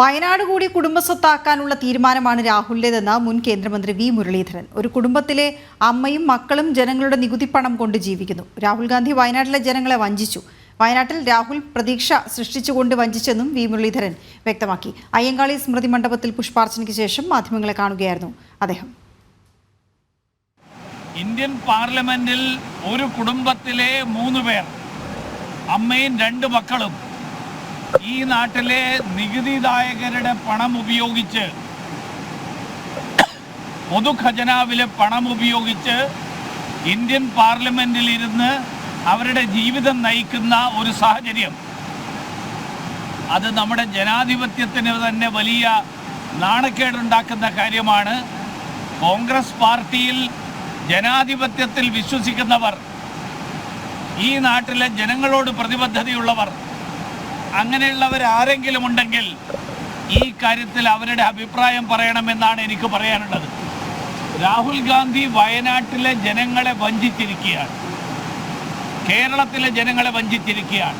വയനാട് കൂടി കുടുംബസ്വത്താക്കാനുള്ള തീരുമാനമാണ് രാഹുലിന്റെതെന്ന് മുൻ കേന്ദ്രമന്ത്രി വി മുരളീധരൻ. ഒരു കുടുംബത്തിലെ അമ്മയും മക്കളും ജനങ്ങളുടെ നികുതി പണം കൊണ്ട് ജീവിക്കുന്നു. രാഹുൽ ഗാന്ധി വയനാട്ടിലെ ജനങ്ങളെ വഞ്ചിച്ചു. വയനാട്ടിൽ രാഹുൽ പ്രതീക്ഷ സൃഷ്ടിച്ചുകൊണ്ട് വഞ്ചിച്ചെന്നും വി മുരളീധരൻ വ്യക്തമാക്കി. അയ്യങ്കാളി സ്മൃതി മണ്ഡപത്തിൽ പുഷ്പാർച്ചനയ്ക്ക് ശേഷം മാധ്യമങ്ങളെ കാണുകയായിരുന്നു അദ്ദേഹം. ഇന്ത്യൻ പാർലമെന്റിൽ ഒരു കുടുംബത്തിലെ മൂന്ന് പേർ അമ്മയും രണ്ട് മക്കളും ഈ നാട്ടിലെ നികുതിദായകരുടെ പണം ഉപയോഗിച്ച് പൊതുഖജനാവിലെ പണം ഉപയോഗിച്ച് ഇന്ത്യൻ പാർലമെന്റിൽ ഇരുന്ന് അവരുടെ ജീവിതം നയിക്കുന്ന ഒരു സാഹചര്യം. അത് നമ്മുടെ ജനാധിപത്യത്തിന് തന്നെ വലിയ നാണക്കേടുണ്ടാക്കുന്ന കാര്യമാണ്. കോൺഗ്രസ് പാർട്ടിയിൽ ജനാധിപത്യത്തിൽ വിശ്വസിക്കുന്നവർ ഈ നാട്ടിലെ ജനങ്ങളോട് പ്രതിബദ്ധതയുള്ളവർ അങ്ങനെയുള്ളവർ ആരെങ്കിലും ഉണ്ടെങ്കിൽ ഈ കാര്യത്തിൽ അവരുടെ അഭിപ്രായം പറയണമെന്നാണ് എനിക്ക് പറയാനുള്ളത്. രാഹുൽ ഗാന്ധി വയനാട്ടിലെ ജനങ്ങളെ വഞ്ചിച്ചിരിക്കുകയാണ്. കേരളത്തിലെ ജനങ്ങളെ വഞ്ചിച്ചിരിക്കുകയാണ്.